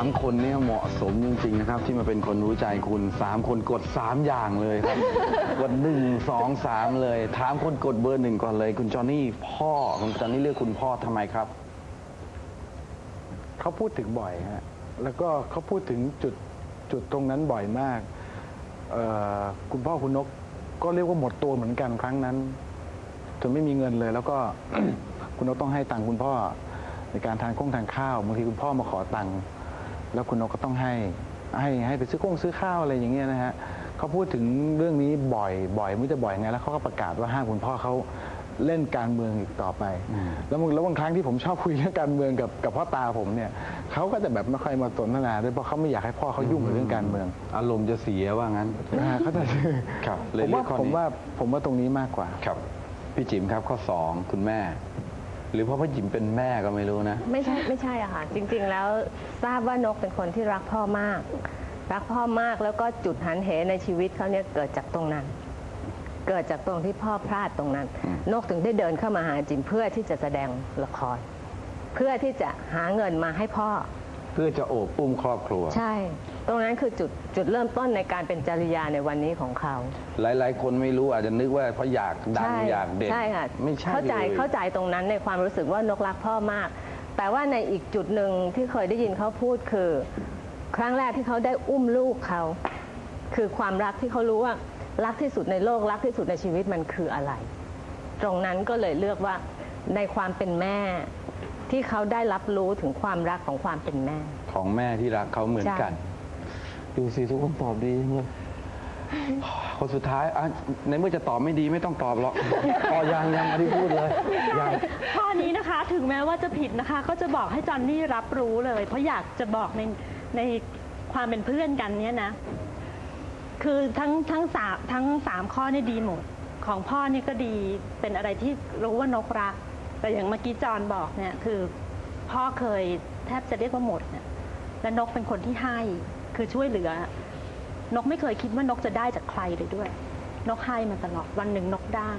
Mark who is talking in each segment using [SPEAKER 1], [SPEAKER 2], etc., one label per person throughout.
[SPEAKER 1] ามคนเนี่ยเหมาะสมจริง ๆ นะครับ ที่มาเป็นคนรู้ใจคุณสามคนกดสามอย่างเลยครับ กดหนึ่งสองสามเลย ถามคนกดเบอร์หนึ่งก่อนเลย คุณจอห์นนี่พ่อคุณจอห์นนี่เรียกคุณพ่อทำไมครับ
[SPEAKER 2] เขาพูดถึงบ่อยฮะ แล้วก็เขาพูดถึงจุดจุดตรงนั้นบ่อยมากเอ่อคุณพ่อคุณนกก็เรียกว่าหมดตัวเหมือนกันครั้งนั้นจนไม่มีเงินเลย แล้วก็ คุณนกต้องให้ตังค์คุณพ่อ ในการทานข้งทานข้าวบางทีคุณพ่อมาขอตังค์ แล้วคุณนกก็ต้องให้ให้ให้ไปซื้อข้งซื้อข้าวอะไรอย่างเงี้ยนะฮะเขาพูดถึงเรื่องนี้บ่อยบ่อยไม่รู้จะบ่อยไงแล้วเขาก็ประกาศว่าห้ามคุณพ่อเขาเล่นการเมืองอีกต่อไป แล้วบางแล้วบางครั้งที่ผมชอบคุยเรื่องการเมืองกับกับพ่อตาผมเนี่ยเขาก็จะแบบไม่ค่อยมาสนทนาด้วยเพราะเขาไม่อยากให้พ่อเขายุ่งกับเรื่องการเมือง
[SPEAKER 1] อารมณ์จะเสียว่างั้น
[SPEAKER 2] นะฮะเขาจะ
[SPEAKER 1] ครับเลย
[SPEAKER 2] ผม
[SPEAKER 1] เลื
[SPEAKER 2] ว่า
[SPEAKER 1] อกข้อ
[SPEAKER 2] ผม
[SPEAKER 1] นี้
[SPEAKER 2] ว่าผมว่าตรงนี้มากกว่า
[SPEAKER 1] ครับพี่จิ๋มครับข้อสองคุณแม่ หรือเพราะพ่อจิ๋มเป็นแม่ก็ไม่รู้นะ
[SPEAKER 3] ไม่ใช่ไม่ใช่อะค่ะ จริง ๆ แล้วทราบว่านกเป็นคนที่รักพ่อมาก รักพ่อมากแล้วก็จุดหันเหในชีวิตเขาเนี่ยเกิดจากตรงนั้น เกิดจากตรงที่พ่อพลาดตรงนั้น
[SPEAKER 1] อืม
[SPEAKER 3] นกถึงได้เดินเข้ามาหาจิมเพื่อที่จะแสดงละคร เพื่อที่จะหาเงินมาให้พ่อ
[SPEAKER 1] เพื่อจะโอบอุ้มครอบครัว
[SPEAKER 3] ใช่ ตรงนั้นคือจุดจุดเริ่มต้นในการเป็นจริยาในวันนี้ของเขา
[SPEAKER 1] หลายๆ คนไม่รู้อาจจะนึกว่าเพราะอยากดัง
[SPEAKER 3] ใช่
[SPEAKER 1] อยากเด่น
[SPEAKER 3] ใช่ค่ะ
[SPEAKER 1] ไม่ใช่
[SPEAKER 3] เข้าใจ
[SPEAKER 1] ลย
[SPEAKER 3] เข้าใจตรงนั้นในความรู้สึกว่านกรักพ่อมาก แต่ว่าในอีกจุดหนึ่งที่เคยได้ยินเขาพูดคือ ครั้งแรกที่เขาได้อุ้มลูกเขา คือความรักที่เขารู้ว่ารักที่สุดในโลกรักที่สุดในชีวิตมันคืออะไร ตรงนั้นก็เลยเลือกว่าในความเป็นแม่ ที่เขาได้รับรู้ถึงความรักของความเป็นแม่
[SPEAKER 1] ของแม่ที่รักเขาเหมือนกัน
[SPEAKER 3] ใช่
[SPEAKER 1] ดูสิทุกคนตอบดีจังเลยคนสุดท้ายอะในเมื่อจะตอบไม่ดีไม่ต้องตอบหรอกต่อยังยังไม่ได้พูดเลยยัง
[SPEAKER 4] ข้อนี้นะคะถึงแม้ว่าจะผิดนะคะ ก็จะบอกให้จอนนี่รับรู้เลย เพราะอยากจะบอกในในความเป็นเพื่อนกันเนี่ยนะ คือทั้งทั้งสามทั้งสามข้อนี่ดีหมด ของพ่อนี่ก็ดีเป็นอะไรที่รู้ว่านกรัก แต่อย่างเมื่อกี้จอนบอกเนี่ยคือ พ่อเคยแทบจะเรียกว่าหมดเนี่ยและนกเป็นคนที่ให้คือช่วยเหลือ นกไม่เคยคิดว่านกจะได้จากใครเลยด้วย นกให้มาตลอดวันหนึ่งนกได้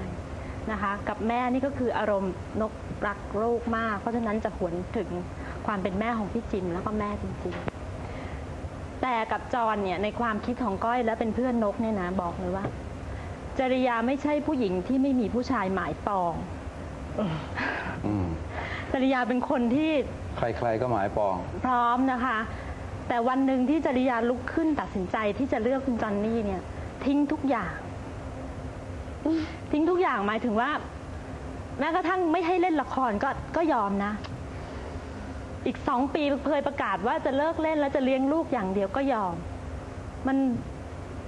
[SPEAKER 4] นะคะ กับแม่นี่ก็คืออารมณ์นกรักลูกมาก เพราะฉะนั้นจะหวนถึงความเป็นแม่ของพี่จิมแล้วก็แม่จริงๆ แต่กับจอนเนี่ยในความคิดของก้อยและเป็นเพื่อนนกเนี่ยนะบอกเลยว่า จริยาไม่ใช่ผู้หญิงที่ไม่มีผู้ชายหมายปอง
[SPEAKER 1] อืม
[SPEAKER 4] จริยาเป็นคนที่
[SPEAKER 1] ใครๆก็หมายปอง
[SPEAKER 4] พร้อมนะคะ แต่วันหนึ่งที่จริยาลุกขึ้นตัดสินใจที่จะเลือกคุณจอนนี่เนี่ย ทิ้งทุกอย่าง ทิ้งทุกอย่างหมายถึงว่า แม้กระทั่งไม่ให้เล่นละครก็ก็ยอมนะ อีกสองปีเคยประกาศว่าจะเลิกเล่นแล้วจะเลี้ยงลูกอย่างเดียวก็ยอม มัน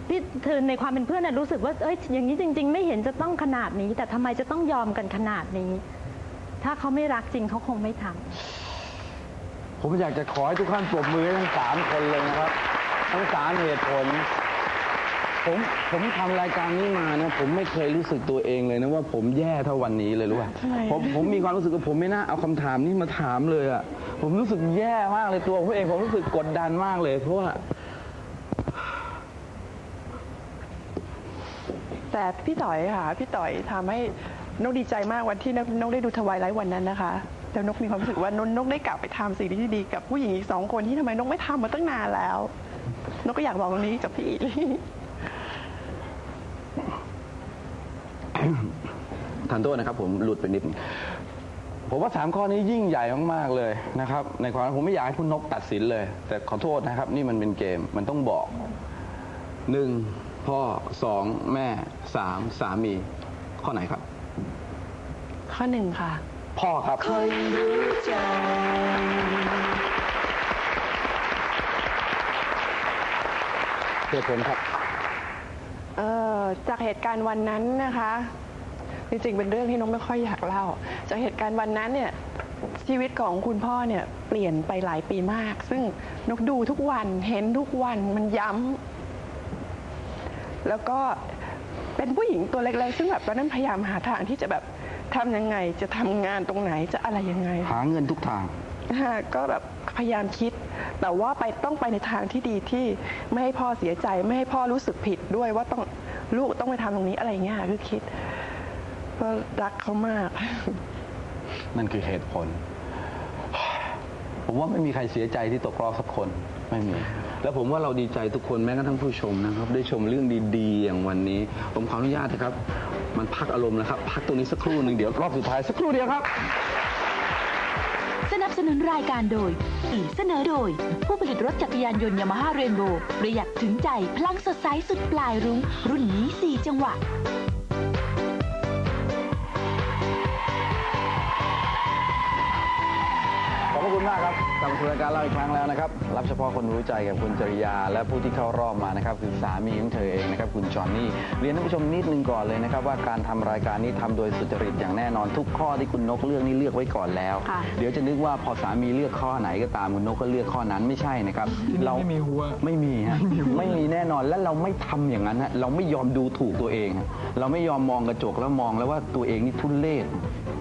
[SPEAKER 4] พี่เธอในความเป็นเพื่อนน่ะรู้สึกว่าเอ้ยอย่างนี้จริง ๆ ไม่เห็นจะต้องขนาดนี้ แต่ทำไมจะต้องยอมกันขนาดนี้ ถ้าเขาไม่รักจริงเขาคงไม่ทำ
[SPEAKER 1] ผมอยากจะขอให้ทุกท่านปรบมือให้ทั้งสามคนเลยนะครับ ทั้งสามเหตุผล ผมผมทำรายการนี้มานะ ผมไม่เคยรู้สึกตัวเองเลยนะว่าผมแย่เท่าวันนี้เลยรู้ป่ะผมผมมีความรู้สึกว่าผมไม่น่าเอาคำถามนี้มาถามเลยอะผมรู้สึกแย่มากเลยตัวผมเองผมรู้สึกกดดันมากเลย เพราะว่า
[SPEAKER 5] แต่พี่ต่อยค่ะ พี่ต่อยทำให้นกดีใจมากวันที่นกนกได้ดูทวายไลท์วันนั้นนะคะ แล้วนกมีความรู้สึกว่านกนกได้กลับไปทำสิ่งที่ดีกับผู้หญิงอีกสองคนที่ทำไมนกไม่ทำมาตั้งนานแล้ว นกก็อยากบอกตรงนี้กับพี่อีลี่
[SPEAKER 1] ทานโทษนะครับผมหลุดไปนิดนึงผมว่าสามข้อนี้ยิ่งใหญ่มากๆเลยนะครับ ในความผมไม่อยากให้คุณนกตัดสินเลย แต่ขอโทษนะครับ นี่มันเป็นเกมมันต้องบอกหนึ่ง พ่อสองแม่สามสามี ข้อไหนครับ
[SPEAKER 5] ข้อหนึ่งค่ะ
[SPEAKER 1] พ่อครับเหตุผลครับ
[SPEAKER 5] เอ่อจากเหตุการณ์วันนั้นนะคะ จริงๆ เป็นเรื่องที่นกไม่ค่อยอยากเล่า จากเหตุการณ์วันนั้นเนี่ยชีวิตของคุณพ่อเนี่ยเปลี่ยนไปหลายปีมาก ซึ่งนกดูทุกวันเห็นทุกวันมันย้ำ แล้วก็เป็นผู้หญิงตัวเล็กๆ ซึ่งแบบตอนนั้นพยายามหาทางที่จะแบบทำยังไง จะทำงานตรงไหนจะอะไรยังไง
[SPEAKER 1] หาเงินทุกทาง
[SPEAKER 5] ฮะก็แบบพยายามคิด แต่ว่าไปต้องไปในทางที่ดีที่ไม่ให้พ่อเสียใจไม่ให้พ่อรู้สึกผิดด้วยว่าต้องลูกต้องไปทำตรงนี้อะไรเงี้ยคือคิดก็รักเขามาก
[SPEAKER 1] นั่นคือเหตุผล ผมว่าไม่มีใครเสียใจที่ตกรอบสักคนไม่มี แล้วผมว่าเราดีใจทุกคนแม้กระทั่งผู้ชมนะครับ ได้ชมเรื่องดีๆ อย่างวันนี้ ผมขออนุญาตนะครับ มันพักอารมณ์นะครับ พักตรงนี้สักครู่หนึ่งเดี๋ยวรอบสุดท้ายสักครู่เดียวครับ
[SPEAKER 6] สนับสนุนรายการโดยอีเสนอโดย ผู้ผลิตรถจักรยานยนต์ยามาฮ่าเรนโบว์ประหยัดถึงใจ พลังสดใสสุดปลายรุ้ง รุ่นนี้ 4 จังหวะ
[SPEAKER 1] ขอบพระคุณมากครับ กลับมาสู่รายการเราอีกครั้งแล้วนะครับ รับเฉพาะคนรู้ใจกับคุณจริยา และผู้ที่เข้ารอบมานะครับคือสามีของเธอเองนะครับคุณจอห์นนี่ เรียนท่านผู้ชมนิดนึงก่อนเลยนะครับว่าการทำรายการนี้ทำโดยสุจริตอย่างแน่นอนทุกข้อที่คุณนกเลือกนี่เลือกไว้ก่อนแล้วเดี๋ยวจะนึกว่าพอสามีเลือกข้อไหนก็ตามคุณนกก็เลือกข้อนั้นไม่ใช่นะครับเราไม่มีหัว ไม่มีฮะไม่มีแน่นอนและเราไม่ทำอย่างนั้นฮะเราไม่ยอมดูถูกตัวเองฮะเราไม่ยอมมองกระจกแล้วมองแล้วว่าตัวเองนี่ทุเรศ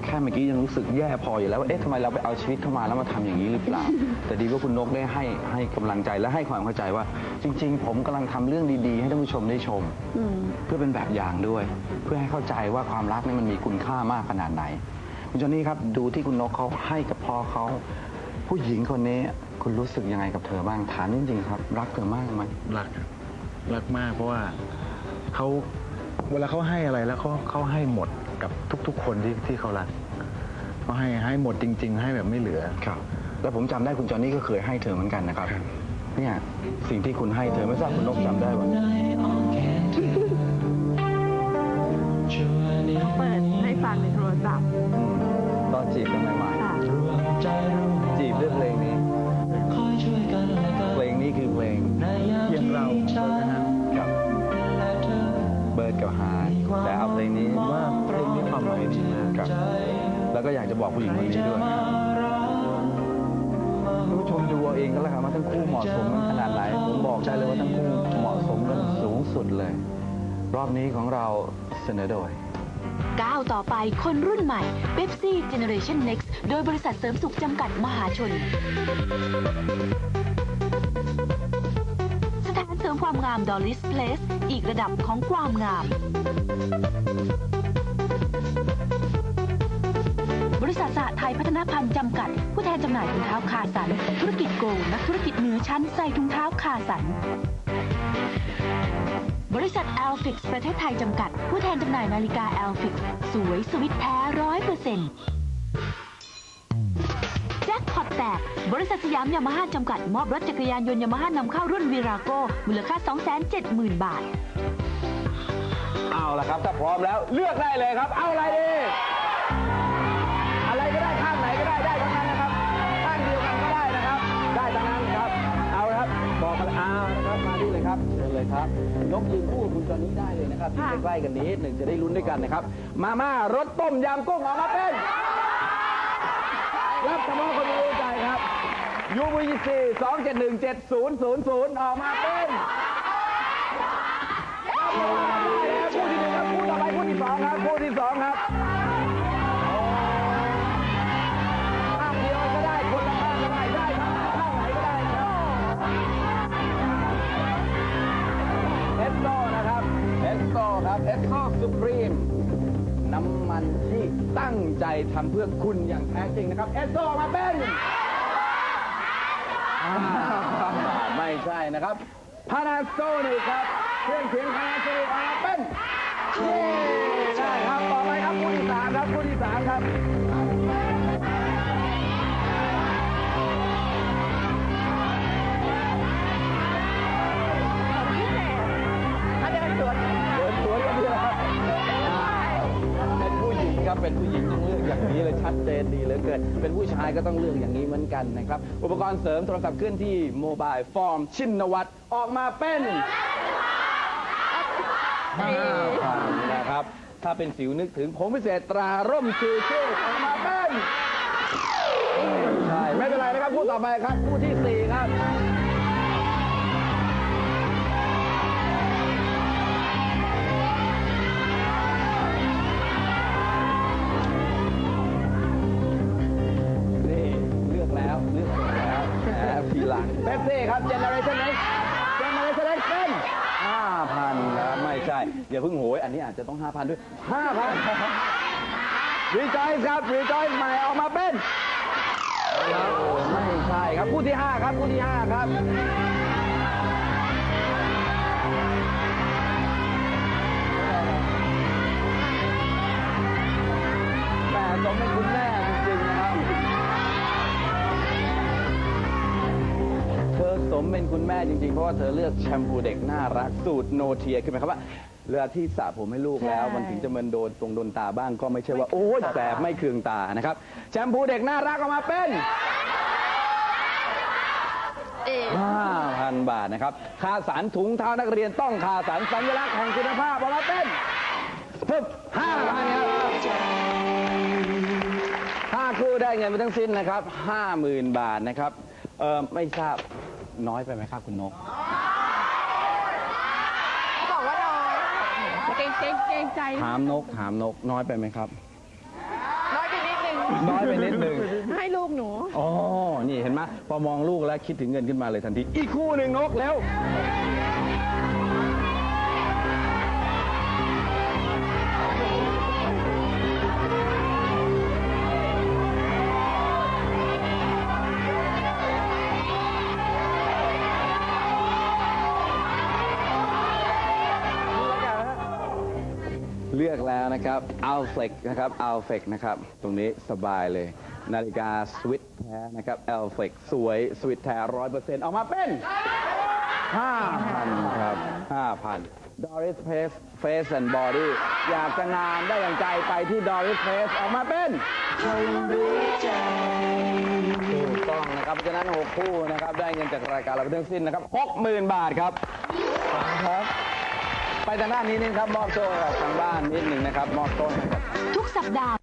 [SPEAKER 1] แค่เมื่อกี้ยังรู้สึกแย่พออยู่แล้วว่าเอ๊ะทำไมเราไปเอาชีวิตเข้ามาแล้วมาทำอย่างนี้หรือเปล่า แต่ดีว่าคุณนกได้ให้ให้กำลังใจและให้ความเข้าใจว่า จริง ๆ ผมกำลังทำเรื่องดีๆ ให้ท่านผู้ชมได้ชมเพื่อเป็นแบบอย่างด้วย เพื่อให้เข้าใจว่าความรักนี่มันมีคุณค่ามากขนาดไหน คุณจอนนี่ครับดูที่คุณนกเขาให้กับพ่อเขาผู้หญิงคนนี้คุณรู้สึกยังไงกับเธอบ้างถามจริงๆครับ รักเธอมากไหม
[SPEAKER 2] รักครับรักมากเพราะว่าเขาเวลาเขาให้อะไรแล้วเขาเขาให้หมด กับทุก ๆ คนที่ที่เขารักเขาให้ให้หมดจริง ๆ ให้แบบไม่เหลือ
[SPEAKER 1] ครับ แล้วผมจำได้คุณจอนนี่ก็เคยให้เธอเหมือนกันนะครับ เนี่ยสิ่งที่คุณให้เธอไม่ทราบคุณนกจำได้ป่ะ
[SPEAKER 5] เปิดให้ฟังในโทรศัพท์
[SPEAKER 1] ตอนจีบกันใหม่
[SPEAKER 5] ค่ะ
[SPEAKER 1] ๆ บอกผู้หญิงคนนี้ด้วยท่านผู้ชมดูเอาเองก็แล้วกันว่าทั้งคู่เหมาะสมกันขนาดไหน ผมบอกได้เลยว่าทั้งคู่เหมาะสมกันสูงสุดเลย รอบนี้ของเราเสนอโดย
[SPEAKER 6] ก้าวต่อไปคนรุ่นใหม่ Pepsi Generation Next โดยบริษัทเสริมสุขจำกัดมหาชน สถานเสริมความงาม Dolly's Place อีกระดับของความงาม ริษัทสหไทยพัฒนาพันธ์จำกัด ผู้แทนจำหน่ายถุงเท้าคาสัน ธุรกิจโกลนักธุรกิจเหนือชั้นใส่ถุงเท้าคาสัน บริษัท a l f i x ประเทศไทยจำกัด ผู้แทนจำหน่ายนาฬิกา a l f i x สวยสวิตแท้ร้อยเปอร์เซ็นต์แจ็คพอตแตก บริษัทสยามยามาฮ่าจำกัด มอบรถจักรยานยนต์ยามาฮ่านำเข้ารุ่นวีราโกมูลค่า 270,000 บาท
[SPEAKER 1] เอาละครับ ถ้าพร้อมแล้วเลือกได้เลยครับ เอาอะไรดี ครับมาดีเลยครับเชิญเลยครับนกยืนคู่กับคุณจอนนี้ได้เลยนะครับที่ใกล้ๆกันนี้หนึ่งจะได้ลุ้นด้วยกันนะครับ มาม่ารสต้มยำกุ้งออกมาเป็นรับเฉพาะคนรู้ใจครับยูวีซีสองเจ็ดหนึ่งเจ็ดศูนย์ศูนย์ศูนย์ออกมาเป็นคู่ที่หนึ่งครับคู่ต่อไปคู่ที่สองครับคู่ที่สองครับ สโซสุพรีม น้ำมันที่ตั้งใจทำเพื่อคุณอย่างแท้จริงนะครับ เอสโซมาเป็นอ่าไม่ใช่นะครับพานาโซนิกครับ เครื่องเคียงพานาโซนิกออกมาเป็นเย้ใช่ครับ ต่อไปครับคู่ที่สามครับคู่ที่สามครับ หญิงต้องเลือกอย่างนี้เลยชัดเจนดีเหลือเกินเป็นผู้ชายก็ต้องเลือกอย่างนี้เหมือนกันนะครับ อุปกรณ์เสริมโทรศัพท์เคลื่อนที่โมบายฟอร์มชินวัตรออกมาเป็นห้าพันนะครับ ถ้าเป็นสิวนึกถึงผมพิเศษตราร่มชูชีพออกมาเป็นใช่ไม่เป็นไรนะครับคู่ต่อไปครับคู่ที่สี่ครับ ทีหลังเบปซี่ครับ Generation X Generation X เป็น5,000นะครับไม่ใช่อย่าเพิ่งโหยอันนี้อาจจะต้อง5,000ด้วย5,000 Rejoice ครับ Rejoice ใหม่ออกมาเป็นไม่ใช่ครับคู่ที่ห้าครับคู่ที่ห้าครับแม่สมเป็นคุณแม่ มเป็นคุณแม่จริง ๆ เพราะว่าเธอเลือกแชมพูเด็กน่ารักสูตรโนเทียคือหมายความว่าเวลาที่สระผมให้ลูกแล้ว มันถึงจะมันโดนตรงโดนตาบ้างก็ไม่ใช่ว่า โอ้ยแสบไม่เคืองตานะครับ แชมพูเด็กน่ารักออกมาเป็น5,000 บาทนะครับค่าสารถุงเท้านักเรียนต้องค่าสารสัญลักษณ์แห่งคุณภาพออกมาเป็นปึ๊บ5,000ครับห้าคู่ได้เงินไปทั้งสิ้นนะครับ 50,000 บาทนะครับ เออไม่ทราบ น้อยไปไหมครับคุณนก
[SPEAKER 5] บอกว่าน้อยเกรงเกรงเกรงใจ
[SPEAKER 1] ถามนกถามนกน้อยไปไหมครับ
[SPEAKER 5] น้อยไปนิดนึง
[SPEAKER 1] น้อยไปนิดนึง
[SPEAKER 5] ให้ลูกหนู
[SPEAKER 1] อ๋อ นี่เห็นไหมพอมองลูกแล้วคิดถึงเงินขึ้นมาเลยทันที อีกคู่หนึ่งนกแล้ว เลือกแล้วนะครับ a l f l e x นะครับ a l f l e x นะครับ ตรงนี้สบายเลย นาฬิกาสวิตแท้นะครับ a l f l e x สวยสวิตแท้ร้อยเปอร์เซ็นต์ออกมาเป็น5,000ครับ5,000 Doris Place Face and Body อยากจะงามได้อย่างใจไปที่ Doris Place ออกมาเป็นถูกต้องนะครับฉะนั้น6คู่นะครับ ได้เงินจากรายการเราไปทั้งสิ้นนะครับ60,000บาทครับครับ ทางด้านนี้นี่ครับมอบโชคกับทางบ้านนิดหนึ่งนะครับมอบต้นให้กับ
[SPEAKER 6] ทุกสัปดาห์